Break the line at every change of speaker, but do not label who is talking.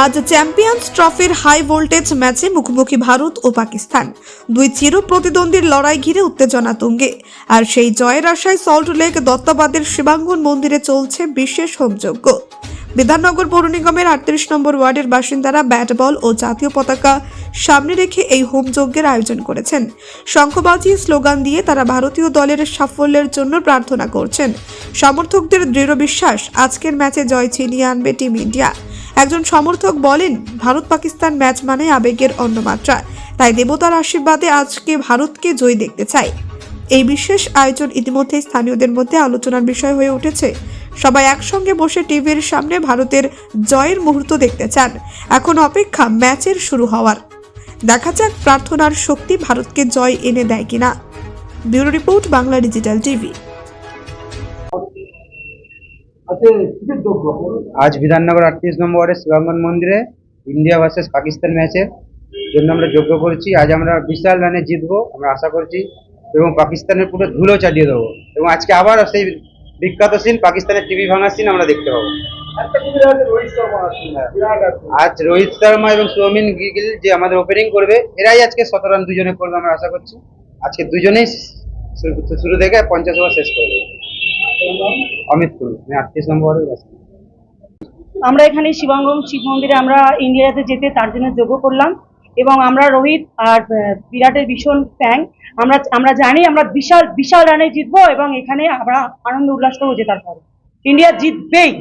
আজ চ্যাম্পিয়ন্স ট্রফির high voltage ম্যাচে মুখোমুখি ভারত ও পাকিস্তান। দুই চির প্রতিদ্বন্দ্বীর লড়াই ঘিরে উত্তেজনা তুঙ্গে। আর সেই জয়ের আশায় সল্ট লেক দত্তাবাদের শিবাঙ্গন মন্দিরে চলছে বিশেষ হোমযজ্ঞ। বিধাননগর পৌর নিগমের আটত্রিশ নম্বর ওয়ার্ডের বাসিন্দারা ব্যাট বল ও জাতীয় পতাকা সামনে রেখে এই হোমযজ্ঞের আয়োজন করেছেন। শঙ্খবাজি স্লোগান দিয়ে তারা ভারতীয় দলের সাফল্যের জন্য প্রার্থনা করছেন। সমর্থকদের দৃঢ় বিশ্বাস, আজকের ম্যাচে জয় ছিনিয়ে আনবে টিম ইন্ডিয়া। একজন সমর্থক বলেন, ভারত পাকিস্তান ম্যাচ মানে আবেগের অন্য মাত্রা। তাই দেবতার আশীর্বাদে আজকে ভারতকে জয় দেখতে চাই। এই বিশেষ আয়োজন ইতিমধ্যে স্থানীয়দের মধ্যে আলোচনার বিষয় হয়ে উঠেছে। সবাই একসঙ্গে বসে টিভির সামনে ভারতের জয়ের মুহূর্ত দেখতে চান। এখন অপেক্ষা ম্যাচের শুরু হওয়ার। দেখা যাক প্রার্থনার শক্তি ভারতকে জয় এনে দেয় কিনা। Bureau report Bangla digital TV.
আজ বিধাননগর আটত্রিশ নম্বর ওয়ার্ডের শিবাঙ্গন মন্দিরে ইন্ডিয়া ভার্সেস পাকিস্তান ম্যাচের জন্য আমরা যোগ্য করেছি। আজ আমরা বিশাল রানে জিতবো আমরা আশা করছি এবং পাকিস্তানের পুরো ধুলো চাটিয়ে দেবো। এবং আজকে আবার সেই বিখ্যাত সিন পাকিস্তানের টিভি ভাঙার সিন আমরা দেখতে পাবো।
আছে
আজ রোহিত শর্মা এবং সৌমিন গিল যে আমাদের ওপেনিং করবে এরাই আজকে শত রান দুজনে করবে আমরা আশা করছি। আজকে দুজনেই শুরু থেকে পঞ্চাশ ওভার শেষ করবে। অমিত কুল আমি আটত্রিশ নম্বর
আমরা এখানে শিবাঙ্গম শিব মন্দিরে আমরা ইন্ডিয়াতে যেতে তার জন্য যোগ্য করলাম এবং আমরা রোহিত আর বিরাটের ভীষণ ফ্যাং আমরা আমরা জানি আমরা বিশাল বিশাল রানে জিতবো এবং এখানে আমরা আনন্দ উল্লাস করব জেতার পরে। ইন্ডিয়া জিতবেই।